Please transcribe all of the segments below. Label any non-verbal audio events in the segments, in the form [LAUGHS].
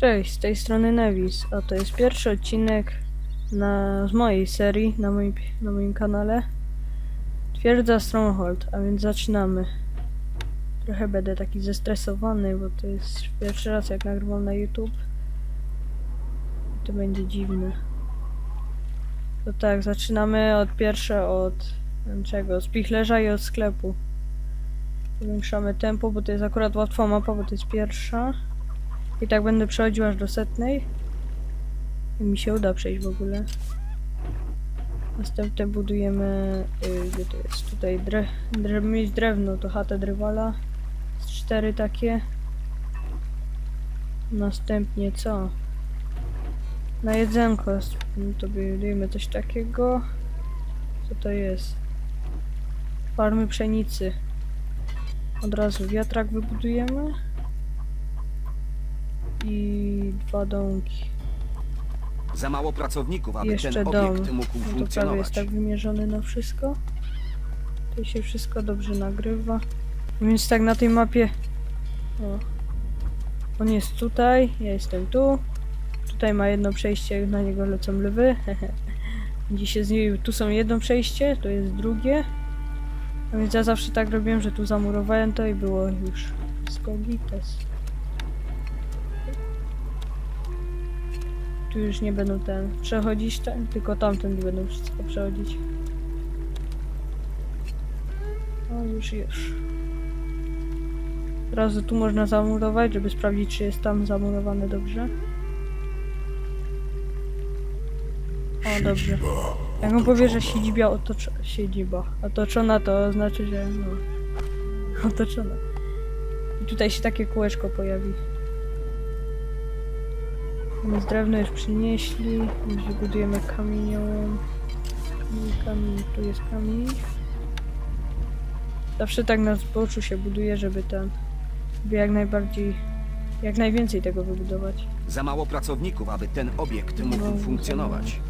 Cześć, z tej strony Nevis, a to jest pierwszy odcinek na, z mojej serii na moim, na moim kanale. Twierdza Stronghold, a więc zaczynamy. Trochę będę taki zestresowany, bo to jest pierwszy raz jak nagrywam na YouTube. To będzie dziwne. To tak, zaczynamy od pierwsze od czego? Od spichlerza i od sklepu. Powiększamy tempo, bo to jest akurat łatwa mapa, bo to jest pierwsza. I tak będę przechodził aż do setnej. I mi się uda przejść w ogóle. Następnie budujemy. Yy, gdzie to jest? Tutaj dre, żeby mieć drewno, to chatę drewala. Z cztery takie. Następnie co? Na jedzonko s- no to budujemy coś takiego. Co to jest? Farmy pszenicy. Od razu wiatrak wybudujemy i dwa domki. Za mało pracowników, aby Jeszcze ten dom. obiekt mógł No to prawie funkcjonować. jest tak wymierzony na wszystko. Tu się wszystko dobrze nagrywa. Więc tak na tej mapie. O. On jest tutaj, ja jestem tu. Tutaj ma jedno przejście, na niego lecą lwy. [LAUGHS] Gdzie się z niej, tu są jedno przejście, to jest drugie. A więc ja zawsze tak robiłem, że tu zamurowałem to i było już skogites. Tu już nie będą ten przechodzić, ten, tylko tamten będą wszystko przechodzić. O, już, już. Od razu tu można zamurować, żeby sprawdzić, czy jest tam zamurowane dobrze. O, dobrze. Jak on powie, że siedziba otocz... siedziba otoczona, to znaczy, że no... [LAUGHS] Otoczona. I tutaj się takie kółeczko pojawi. Drewno już przynieśli, już wybudujemy kamienią. I Kamień, tu jest kamień. Zawsze tak na zboczu się buduje, żeby ten, żeby jak najbardziej, jak najwięcej tego wybudować. Za mało pracowników, aby ten obiekt mógł No, funkcjonować.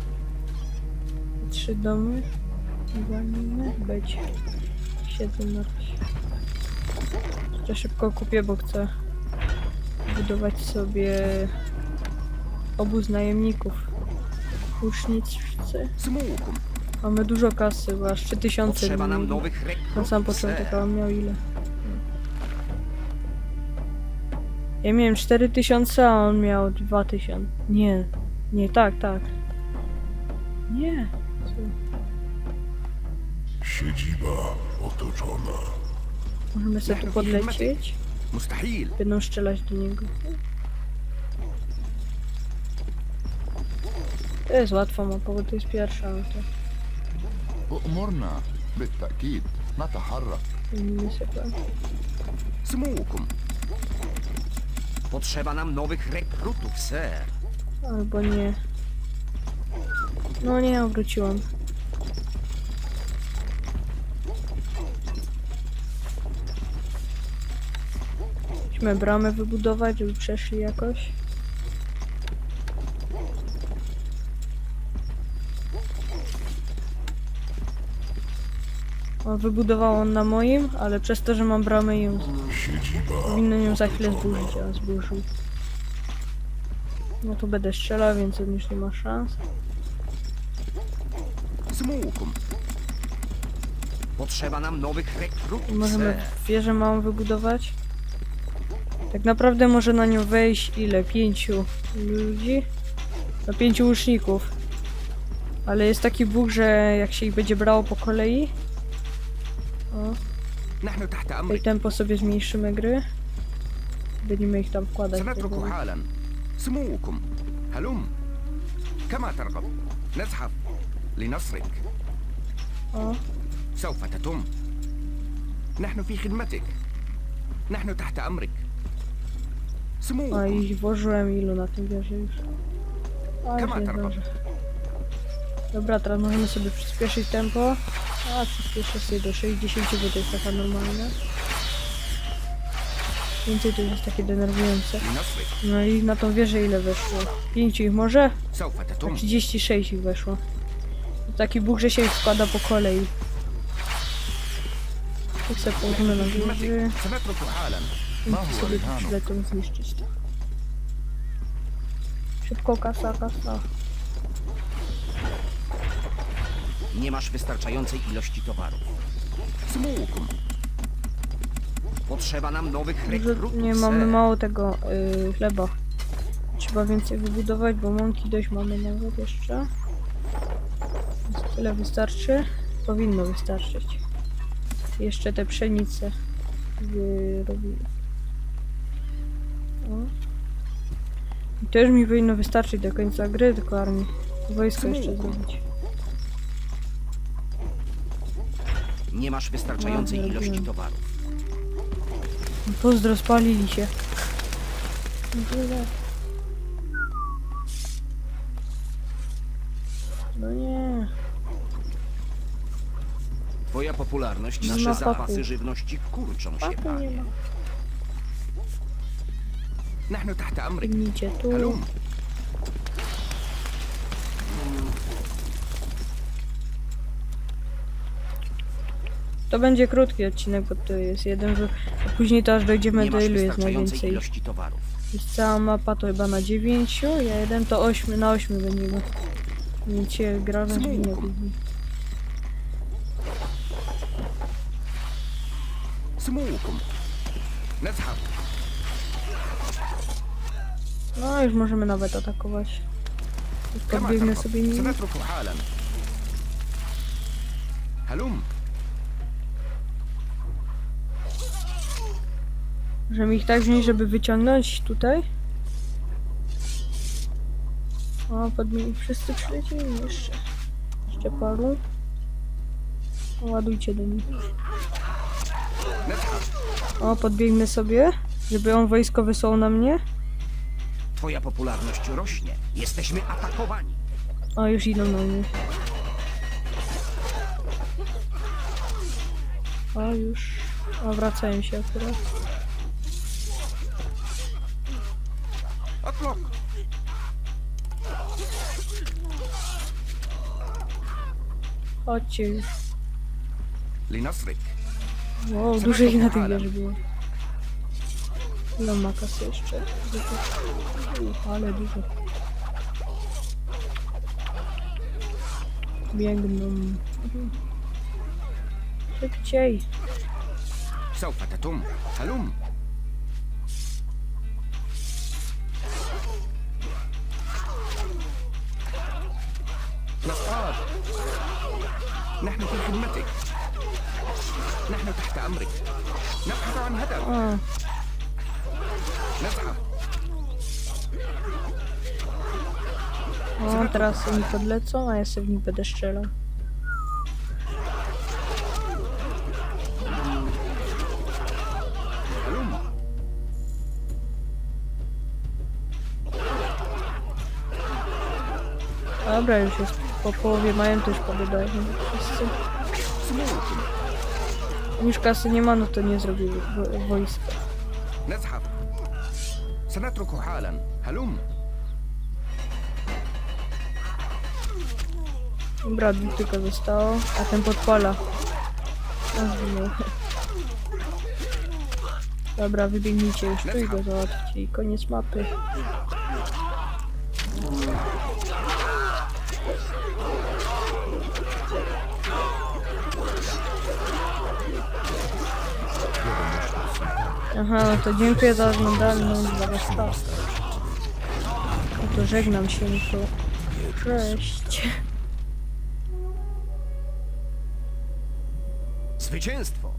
Trzy domy. Walimy. Być. Siedzę na razie. To szybko kupię, bo chcę budować sobie obóz najemników. Smułkum. Mamy dużo kasy, bo aż 3000 Potrzeba nam nowych rekrutów. Na sam początek, a on miał ile? Ja miałem 4000, a on miał 2000. Nie, nie, tak, tak. Nie. Co? Siedziba otoczona. Możemy sobie tu podlecieć. Będą strzelać do niego. To jest łatwa mapa, bo to jest pierwsza, no to أؤمرنا بالتأكيد نتحرك nie sobie. Smułkum. Potrzeba nam nowych rekrutów, sir. Albo nie. No nie, wróciłam. Musimy bramę wybudować, żeby przeszli jakoś. O, wybudował on na moim, ale przez to, że mam bramę Siedziba powinno ją za chwilę zburzyć, a zburzył. No tu będę strzelał, więc on już nie ma szans. Smułkum. Potrzeba nam nowych I rekrutów, możemy wieżę małą wybudować. Tak naprawdę może na nią wejść ile? Pięciu ludzi? No pięciu łuczników. Ale jest taki bóg, że jak się ich będzie brało po kolei, o, نحن تحت to i أمرك. tempo sobie zmniejszymy gry. Będziemy ich tam wkładać. tak سنترك powoli. حالا سموكم هلم كما ترغب نزحف لنصرك O, سوف تتم نحن في خدمتك نحن تحت أمرك a سموكم i włożyłem ilu na tym wieży już. A, już Kama nie targo. zdążę. Dobra, teraz możemy sobie przyspieszyć tempo. A, przyspieszę sobie do 60, bo to jest taka normalna. Więcej to jest takie denerwujące. No i na tą wieżę ile weszło? 5 ich może? 36 tak, ich weszło. Taki bóg, że się ich składa po kolei. Tak sobie położymy na wieży. I sobie przylecą zniszczyć. Tak? Szybko kasa, kasa. Nie masz wystarczającej ilości towarów. Smógł. Potrzeba nam nowych rekrutów. Nie mamy mało tego yy, chleba. Trzeba więcej wybudować, bo mąki dość mamy nawet jeszcze. Więc tyle wystarczy. Powinno wystarczyć. Jeszcze te pszenice wyrobimy. I też mi powinno wystarczyć do końca gry, tylko armii. Wojsko jeszcze zrobić. Nie masz wystarczającej No, ilości zrobiłem. towarów. Pozdro, spalili się. No nie. Twoja popularność, Nie nasze ma zapasy fachu. żywności kurczą się, Fachu nie panie. ma. نحن تحت أمرك Biegnijcie tu. هلوم To będzie krótki odcinek, bo to jest jeden, że a później to aż dojdziemy Nie do masz ilu jest wystarczającej najwięcej. ilości towarów. Jest cała mapa to chyba na 9, ja jeden to 8, na 8 będziemy. Więc się gra na Smutno. dźwignię. سموكم نزحف No już możemy nawet atakować. Już كما podbiegnę ترغب sobie nimi. سنترك حالا هلوم Możemy ich tak wziąć, żeby wyciągnąć tutaj. O, pod nimi wszyscy przylecieli jeszcze. Jeszcze paru. Ładujcie do nich. O, podbiegnę sobie, żeby on wojsko wysłał na mnie. Twoja popularność rośnie. Jesteśmy atakowani. O, już idą na mnie. O, już. O, wracają się akurat. اطلق Chodźcie już. لنصرك Wow, dużo ich na tej wieży było. Ile ma kasy jeszcze? Dużo. U, ale dużo. Biegną. Mhm. Szybciej. سوف تتم هلم نحن في خدمتك نحن تحت أمرك نبحث عن هدف O, نزحف o, teraz oni podlecą, a ja sobie w nich będę strzelał. هلم Dobra, już jest po połowie mają, to już pododaję. Wszyscy. سموكم Już kasy nie ma, no to nie zrobię wo- wojska. نزحف سنترك حالا هلم Dobra, dwóch tylko zostało, a ten podpala. A, zginął. Dobra, wybiegnijcie już tu i go załatwcie i koniec mapy. Aha, no to dziękuję za oglądanie, no za was No to żegnam się, to cześć. Zwycięstwo